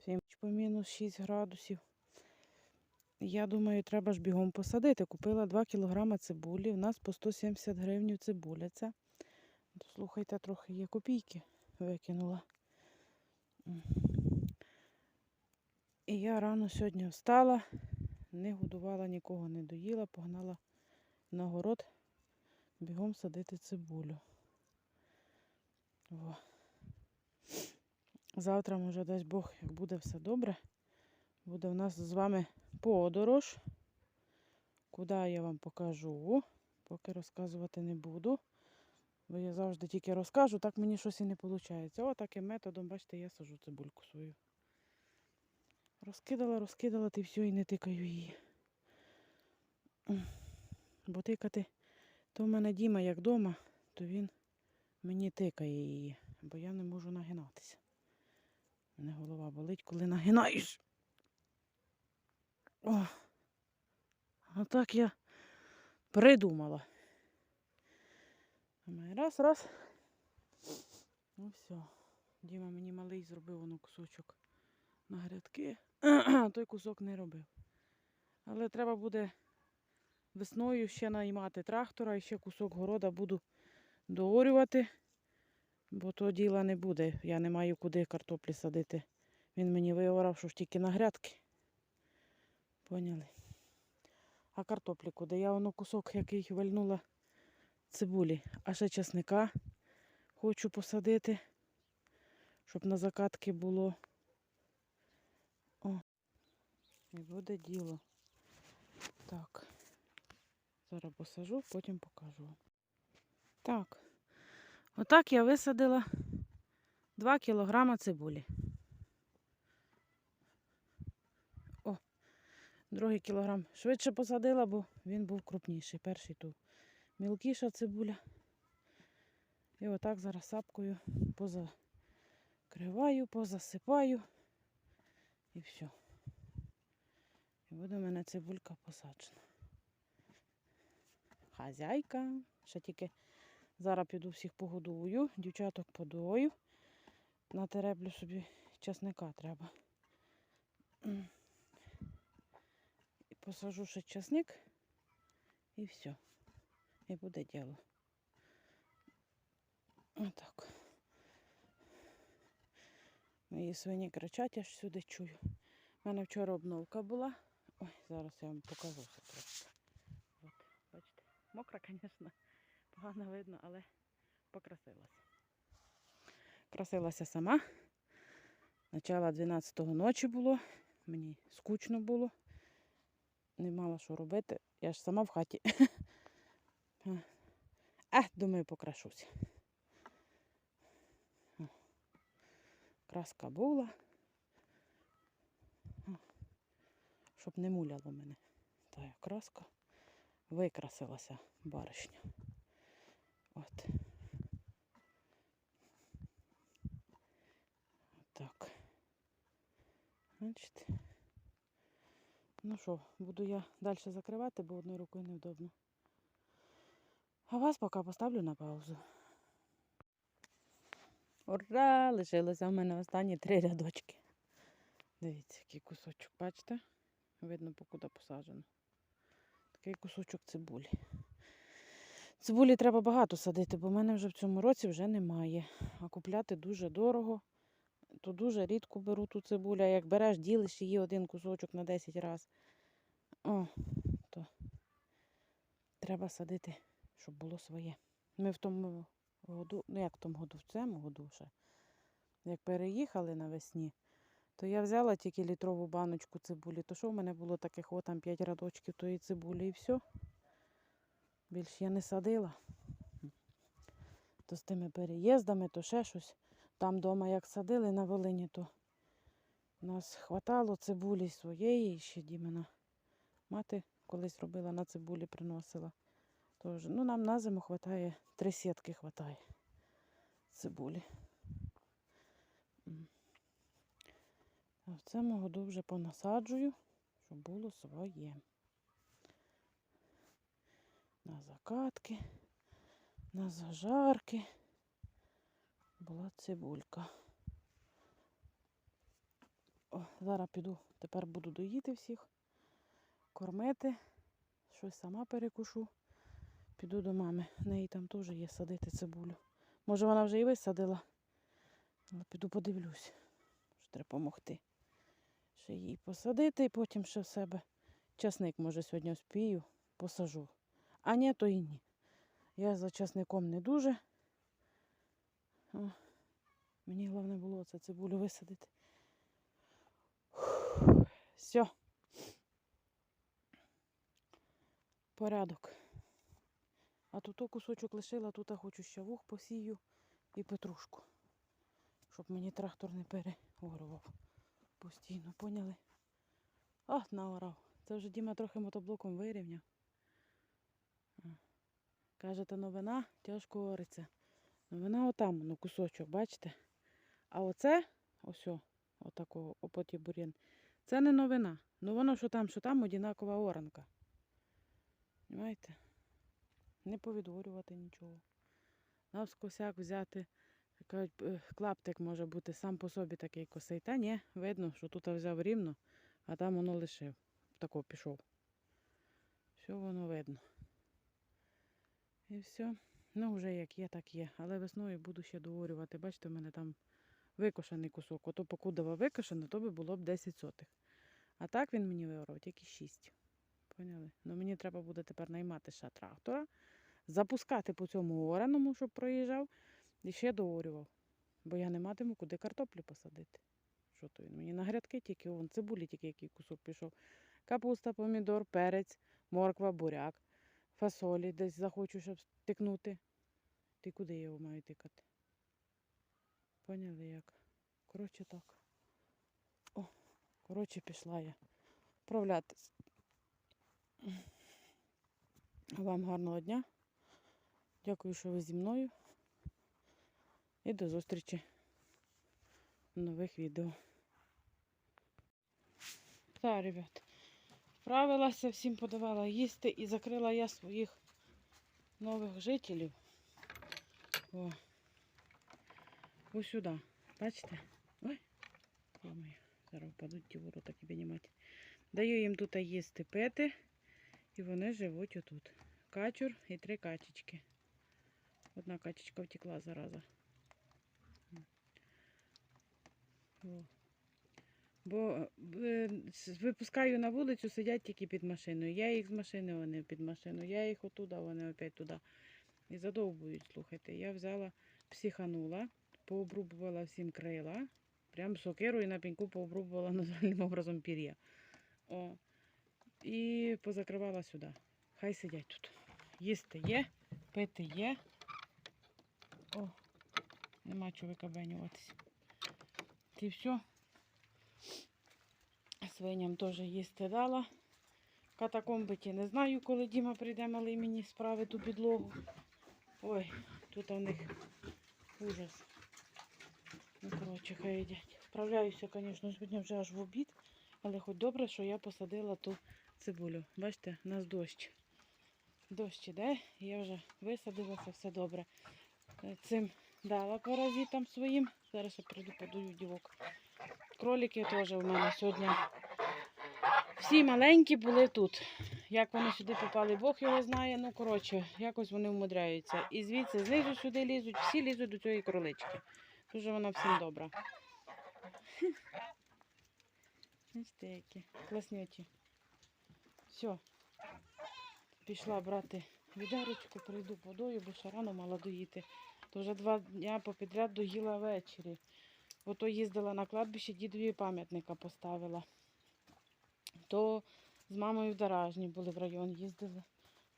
Всім по мінус 6 градусів. Я думаю, треба ж бігом посадити. Купила 2 кг цибулі. У нас по 170 гривень цибуля. Це, слухайте, трохи є копійки викинула. І я рано сьогодні встала, не годувала нікого, не доїла, погнала на город бігом садити цибулю. Во. Завтра, може, дасть Бог, як буде все добре, буде в нас з вами подорож. Куди я вам покажу, поки розказувати не буду. Бо я завжди тільки розкажу, так мені щось і не виходить. О, таким методом, бачите, я сажу цибульку свою. Розкидала, розкидала, ти все і не тикаю її. Бо тикати, то в мене Діма як вдома, то він мені тикає її, бо я не можу нагинатися. Мене голова болить, коли нагинаєш. О, а так я придумала. Раз, раз. Ну все. Діма мені малий зробив воно кусочок на грядки, той кусок не робив. Але треба буде весною ще наймати трактора і ще кусок города буду доорювати, бо то діла не буде. Я не маю куди картоплі садити. Він мені виорав, що ж тільки на грядки. Поняли? А картоплі куди? Я воно кусок, який вальнула цибулі, а ще чесника хочу посадити, щоб на закатки було. О, і буде діло. Так. Зараз посажу, потім покажу. Так. Отак я висадила 2 кілограма цибулі. О, другий кілограм швидше посадила, бо він був крупніший. Перший тут мілкіша цибуля. І отак зараз сапкою позакриваю, позасипаю і все. І буде в мене цибулька посаджена. Хазяйка. Ще тільки зараз піду всіх погодую, дівчаток подою. Натереблю собі часника треба. І посажу ще часник і все. І буде діло. Отак. Мої свині кричать, аж сюди чую. У мене вчора обновка була. Ой, зараз я вам покажу все. От, бачите, мокра, звісно, погано видно, але покрасилася. Красилася сама. Начало 12-го ночі було. Мені скучно було. Не мала що робити. Я ж сама в хаті. А, думаю, покрашуся. Краска була. Щоб не муляло мене. Та краска викрасилася баришня. От. Так. Бачите. Ну що, буду я далі закривати, бо одною рукою невдобно. А вас поки поставлю на паузу. Ура! Лишилося в мене останні три рядочки. Дивіться, який кусочок, бачите? Видно, покуди посаджено. Такий кусочок цибулі. Цибулі треба багато садити, бо в мене вже в цьому році вже немає. А купляти дуже дорого. То дуже рідко беру ту цибулю. Як береш, ділиш її один кусочок на 10 разів. О, то треба садити, щоб було своє. Ми в тому году, ну як в тому году, в цьому году ще, як переїхали навесні, то я взяла тільки літрову баночку цибулі. То що в мене було таких, о, там 5 рядочків тої цибулі і все. Більше я не садила. То з тими переїздами, то ще щось. Там вдома як садили на Волині, то нас хватало цибулі своєї, ще Дімена мати колись робила на цибулі, приносила. Тож, ну, нам на зиму хватає, три сітки хватає цибулі. А в цьому году вже понасаджую, щоб було своє. На закатки, на зажарки була цибулька. О, зараз піду, тепер буду доїти всіх, кормити, щось сама перекушу. Піду до мами. В неї там теж є садити цибулю. Може, вона вже і висадила. Але піду подивлюсь. Що треба допомогти. Ще її посадити і потім ще в себе. Часник, може, сьогодні успію, посажу. А ні, то і ні. Я за часником не дуже. О, мені головне було це цибулю висадити. Все. Порядок. А тут кусочок лишила, тут я хочу ще вух посію і петрушку. Щоб мені трактор не переорував. Постійно, поняли? А, наорав. Це вже Діма трохи мотоблоком вирівняв. А. Каже, та новина тяжко ориться. Новина отам, ну, кусочок, бачите? А оце, ось, отакого, опоті бур'ян. Це не новина. Ну воно що там, що там, одинакова оранка. Понимаєте? Не повідворювати нічого. Навскосяк взяти, кажуть, е, клаптик може бути сам по собі такий косий. Та ні, видно, що тут взяв рівно, а там воно лишив. Тако пішов. Все воно видно. І все. Ну, вже як є, так є. Але весною буду ще доорювати. Бачите, в мене там викошений кусок. Ото покудова викошена, то би було б 10 сотих. А так він мені виорав тільки 6. Поняли? Ну мені треба буде тепер наймати ще трактора, запускати по цьому ораному, щоб проїжджав, і ще доорював. Бо я не матиму куди картоплю посадити. Що то він? Мені на грядки тільки вон, цибулі тільки який кусок пішов. Капуста, помідор, перець, морква, буряк, фасолі десь захочу, щоб тикнути. Ти куди його маю тикати? Поняли як? Коротше так. О, коротше, пішла я вправлятись. Вам гарного дня. Дякую, що ви зі мною. І до зустрічі в нових відео. Так, ребят, вправилася, всім подавала їсти і закрила я своїх нових жителів. О. Ось сюди. Бачите? Ой, зараз впадуть ті ворота піднімати. Даю їм тут їсти пити. І вони живуть отут. Качур і три качечки. Одна качечка втекла зараза. О. Бо е, випускаю на вулицю, сидять тільки під машиною. Я їх з машини, вони під машину. Я їх отуда, вони опять туди. І задовбують, слухайте. Я взяла, психанула, пообрубувала всім крила. Прям сокирою на пеньку пообрубувала натуральним образом пір'я. І позакривала сюди. Хай сидять тут. Їсти є, пити є. О, нема чого викабенюватися. І все. Свиням теж їсти дала. Катакомби ті не знаю, коли Діма прийде малий мені справи ту підлогу. Ой, тут у них ужас. Ну, коротше, хай їдять. Справляюся, звісно, сьогодні вже аж в обід, але хоч добре, що я посадила ту цибулю. Бачите, у нас дощ. Дощ іде, я вже висадилася, все добре. Цим дала паразитам своїм. Зараз я прийду подую дівок. Кролики теж у мене сьогодні. Всі маленькі були тут. Як вони сюди попали, Бог його знає. Ну, коротше, якось вони вмудряються. І звідси знизу сюди лізуть, всі лізуть до цієї кролички. Дуже вона всім добра. Бачите, які класнючі. Все. Пішла брати відерочку, прийду водою, бо ще рано мала доїти. То вже два дня попідряд доїла ввечері. Ото їздила на кладбище, дідові пам'ятника поставила. То з мамою в Даражні були в район, їздили.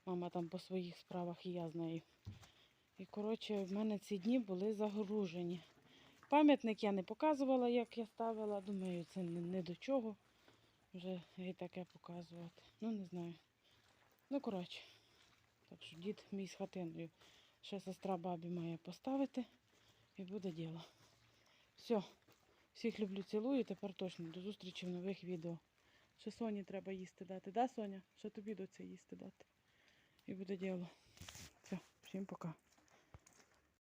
Мама там по своїх справах і я з нею. І, коротше, в мене ці дні були загружені. Пам'ятник я не показувала, як я ставила. Думаю, це не, не до чого. Вже і таке показувати. Ну, не знаю. Ну, коротше. Так що дід мій з хатиною. Ще сестра бабі має поставити. І буде діло. Все. Всіх люблю, цілую. Тепер точно до зустрічі в нових відео. Ще Соні треба їсти дати. Да, Соня? Що тобі до це їсти дати. І буде діло. Все, всім пока.